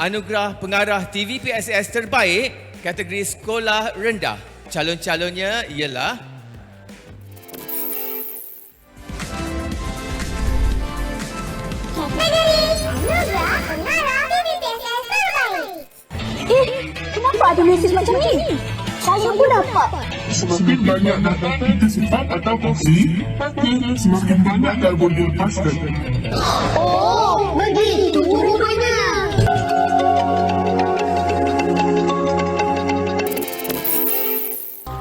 anugerah pengarah TVPSS terbaik kategori sekolah rendah. Calon-calonnya ialah Kategori Anugerah Pengarah TVPSS Terbaik. Eh, kenapa ada mesej macam ni? Saya pun dapat. Semakin banyak data kita simpan atau kongsi, maka semakin banyak karbon dilepaskan. Oh, begitu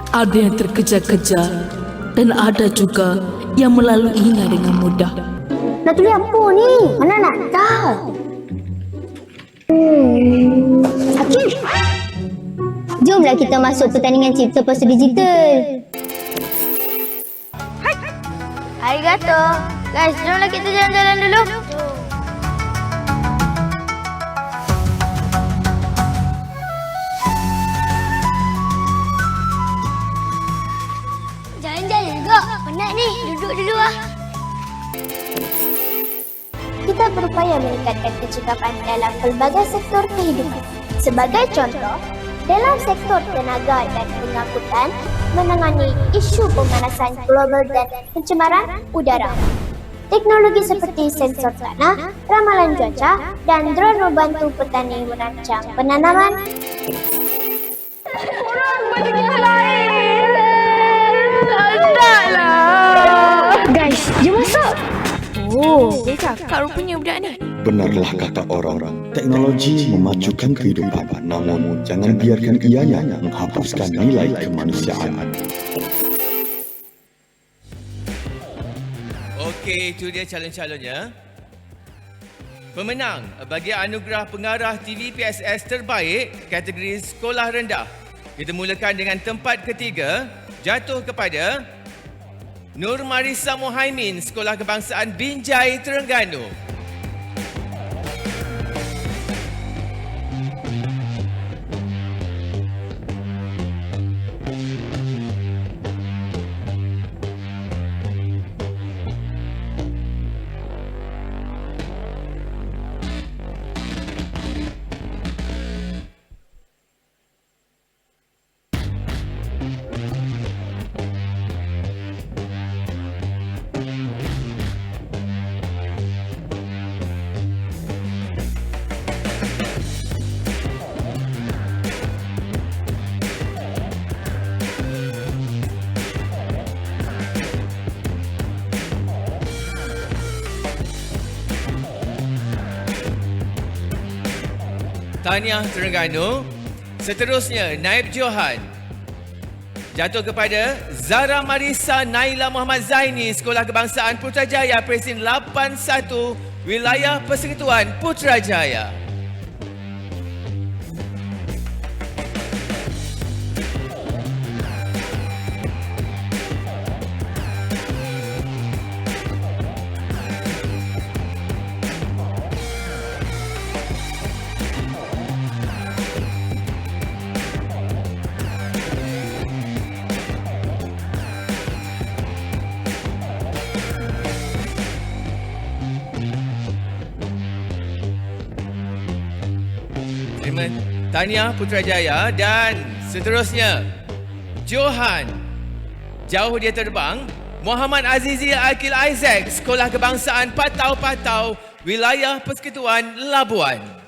Ada yang terkejar-kejar dan ada juga yang melaluinya dengan mudah. Nak tulis apa ni? Mana nak tahu? Hmm. Akif. Jomlah kita masuk pertandingan cipta poster digital. Arigato. Guys, jomlah kita jalan-jalan dulu. Duduk dulu ah. Kita berupaya meningkatkan kecekapan dalam pelbagai sektor kehidupan. Sebagai contoh, dalam sektor tenaga dan pengangkutan menangani isu pemanasan global dan pencemaran udara. Teknologi seperti sensor tanah, ramalan cuaca, dan drone membantu petani merancang penanaman Guys, Cakap rupanya budak ni. Benarlah kata orang, teknologi memajukan kehidupan, namun jangan biarkan ianya menghapuskan nilai kemanusiaan. Okey, itu dia calon-calonnya. Pemenang bagi anugerah pengarah TVPSS terbaik kategori sekolah rendah. Kita mulakan dengan tempat ketiga jatuh kepada Nur Marisa Mohaimin Sekolah Kebangsaan Binjai Terengganu. Tahniah Terengganu. Seterusnya Naib Johan jatuh kepada Zara Marisa Naila Muhammad Zaini Sekolah Kebangsaan Putrajaya Presin 81 Wilayah Persekutuan Putrajaya. Terima tahniah Putrajaya dan seterusnya Johan jauh dia terbang Muhammad Azizi Akil Isaac Sekolah Kebangsaan Patau Patau Wilayah Persekutuan Labuan.